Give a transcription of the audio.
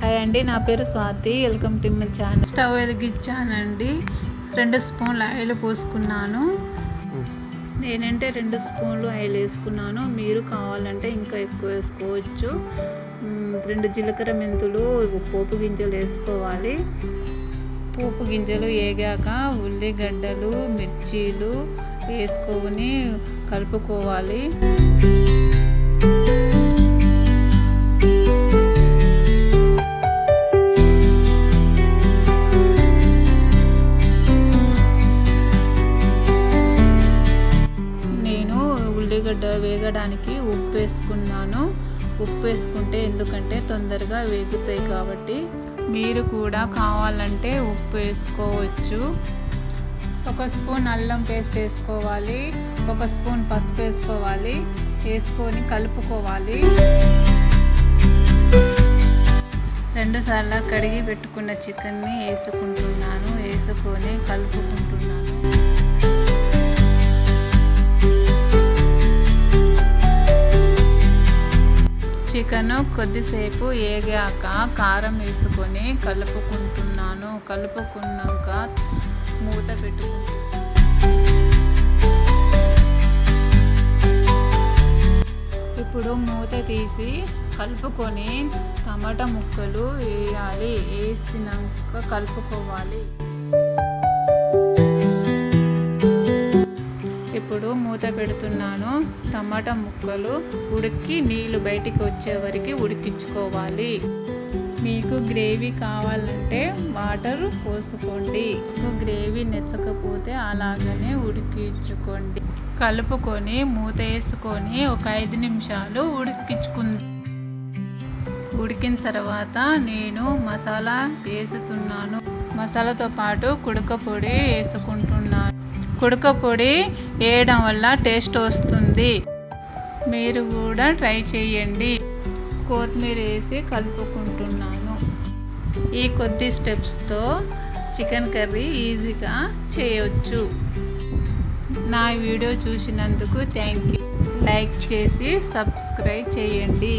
Hi అండి నా పేరు Swati. Welcome to my channel stove వెలిగించానండి. రెండు స్పూన్లు ఆయిల్ పోసుకున్నాను. నేనంటే రెండు స్పూన్లు ఆయిల్ వేసుకున్నాను. మీరు కావాలంటే ఇంకా ఎక్కువ వేసుకోవచ్చు. మ్, రెండు జీలకర్ర మెంతులు పోపు గింజలు వేసుకోవాలి. పోపు గింజలు వేగాక ఉల్లిగడ్డలు మిర్చీలు వేసుకొని కలుపుకోవాలి. ఉల్లిగడ్డ వేగడానికి ఉప్పు వేసుకున్నాను ఉప్పు వేసుకుంటే ఎందుకంటే తొందరగా వేగుతాయి కాబట్టి. మీరు కూడా కావాలంటే ఉప్పు వేసుకోవచ్చు ఒక స్పూన్ అల్లం పేస్ట్ వేసుకోవాలి. ఒక స్పూన్ పసుపు వేసుకోవాలి. వేసుకొని కలుపుకోవాలి. రెండు సార్లు కడిగి పెట్టుకున్న చికెన్ని వేసుకుంటున్నాను. వేసుకొని కలుపుకుంటున్నాను. చికెన్ కొద్దిసేపు వేగాక కారం వేసుకొని కలుపుకుంటున్నాను. కలుపుకున్నాక మూత పెట్టుకుంటున్నాను ఇప్పుడు మూత తీసి కలుపుకొని టమాటా ముక్కలు వేయాలి. వేసినాక కలుపుకోవాలి. మూత పెడుతున్నాను. టమాటా ముక్కలు ఉడికి నీళ్ళు బయటికి వచ్చే వరకు ఉడికించుకోవాలి. మీకు గ్రేవీ కావాలంటే వాటర్ పోసుకోండి. మీకు గ్రేవీ నచ్చకపోతే అలాగనే ఉడికించుకోండి. కలుపుకొని మూత వేసుకొని ఒక ఐదు నిమిషాలు ఉడికించుకుంది. ఉడికిన తర్వాత నేను మసాలా వేసుతున్నాను. మసాలాతో పాటు కుడక పొడి వేసుకుంటున్నాను. కుడక పొడి వేయడం వల్ల టేస్ట్ వస్తుంది. మీరు కూడా ట్రై చేయండి. కొత్తిమీర వేసి కలుపుకుంటున్నాను. ఈ కొద్ది స్టెప్స్తో చికెన్ కర్రీ ఈజీగా చేయవచ్చు నా వీడియో చూసినందుకు థ్యాంక్ యూ లైక్ చేసి సబ్స్క్రైబ్ చేయండి.